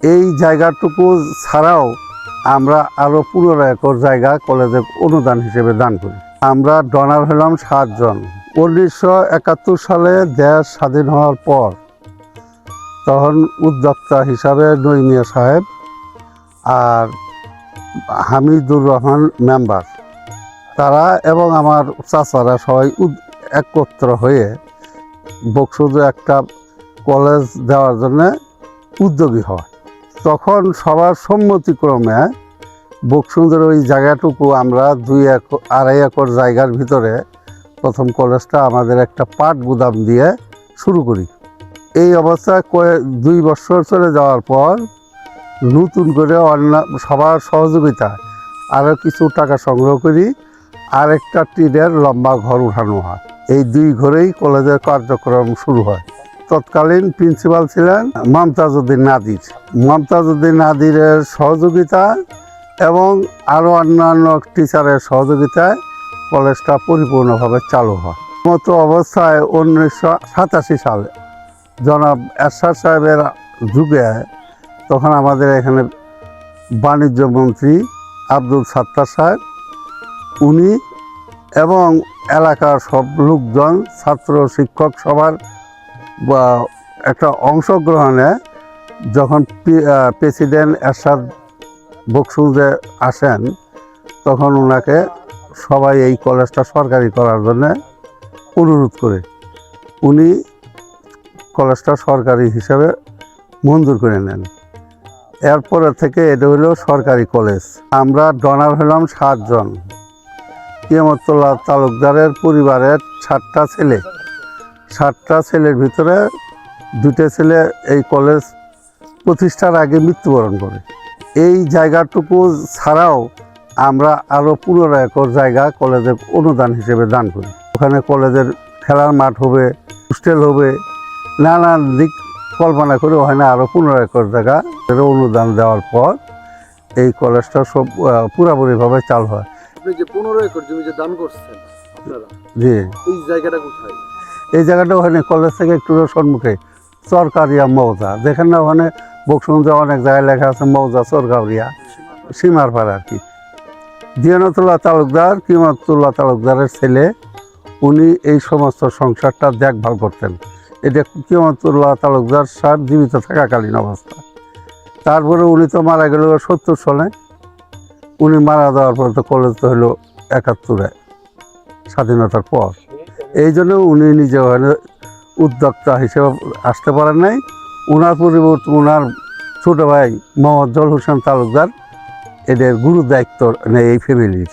এই জায়গাটুকু ছাড়াও আমরা আরও পনেরো একর জায়গা কলেজে অনুদান হিসেবে দান করি। আমরা ডনার হলাম সাতজন। উনিশশো একাত্তর সালে দেশ স্বাধীন হওয়ার পর তখন উদ্যোক্তা হিসাবে নইমিয়া সাহেব আর হামিদুর রহমান মেম্বার, তারা এবং আমার চাচারা সবাই একত্র হয়ে বকসুদে একটা কলেজ দেওয়ার জন্য উদ্যোগী হয়। তখন সবার সম্মতিক্রমে বকসুন্দের ওই জায়গাটুকু আমরা দুই এক, আড়াই একর জায়গার ভিতরে প্রথম কলেজটা আমাদের একটা পাট গুদাম দিয়ে শুরু করি। এই অবস্থায় কয়ে, দুই বছর চলে যাওয়ার পর নতুন করে অন্য সবার সহযোগিতা, আরও কিছু টাকা সংগ্রহ করি, আরেকটা টিনের লম্বা ঘর উঠানো হয়। এই দুই ঘরেই কলেজের কার্যক্রম শুরু হয়। তৎকালীন প্রিন্সিপাল ছিলেন মমতাজউদ্দিন নাদির। মমতাজউদ্দিন নাদিরের সহযোগিতা এবং আরও অন্যান্য টিচারের সহযোগিতায় কলেজটা পরিপূর্ণভাবে চালু হয়। মতো অবস্থায় উনিশশো সাতাশি সালে জনাব এরশাদ সাহেবের যুগে তখন আমাদের এখানে বাণিজ্য মন্ত্রী আব্দুল সাত্তার সাহেব, উনি এবং এলাকার সব লোকজন ছাত্র শিক্ষক সবার একটা অংশগ্রহণে যখন প্রেসিডেন্ট এরশাদ বকসুদে আসেন, তখন ওনাকে সবাই এই কলেজটা সরকারি করার জন্যে অনুরোধ করে। উনি কলেজটা সরকারি হিসেবে মঞ্জুর করে নেন। এরপরে থেকে এটা হলো সরকারি কলেজ। আমরা ডনার হলাম সাতজন। কিয়ামতুল্লাহ তালুকদারের পরিবারের সাতটা ছেলে। সাতটা ছেলের ভিতরে দুটো ছেলে এই কলেজ প্রতিষ্ঠার আগে মৃত্যুবরণ করে। এই জায়গাটুকু ছাড়াও আমরা আরও পনেরো একর জায়গা কলেজের অনুদান হিসেবে দান করি। ওখানে কলেজের খেলার মাঠ হবে হোস্টেল হবে নানান দিক কল্পনা করে ওখানে আরও পনেরো একর জায়গা অনুদান দেওয়ার পর এই কলেজটা সব পুরাপুরিভাবে চালু হয়। আপনি যে পনেরো একর জমি যে দান করছেন আপনারা জি। এই জায়গাটা কোথায়? এই জায়গাটা ওখানে কলেজ থেকে একটু সম্মুখে চরকারিয়া মৌজা। যেখানে ওখানে বকসুন্দে অনেক জায়গায় লেখা আছে, মৌজা চরকারিয়া সীমার পাড়া আর কি। দিয়ানতুল্লাহ তালুকদার, কিমতুল্লাহ তালুকদারের ছেলে, উনি এই সমস্ত সংসারটা দেখভাল করতেন। এটা কিমতুল্লাহ তালুকদার সাহেব জীবিত থাকাকালীন অবস্থা। তারপরে উনি তো মারা গেল সত্তর সালে। উনি মারা যাওয়ার পর তো কলেজ তো হলো একাত্তরে, স্বাধীনতার পর। এই জন্য উনি নিজে ওখানে উদ্যোক্তা হিসেবে আসতে পারেন নাই। ওনার পরিবর্তে ওনার ছোটো ভাই মোহাম্মদ জল হোসেন তালুকদার, এদের গুরু দায়িত্ব নেই এই ফ্যামিলির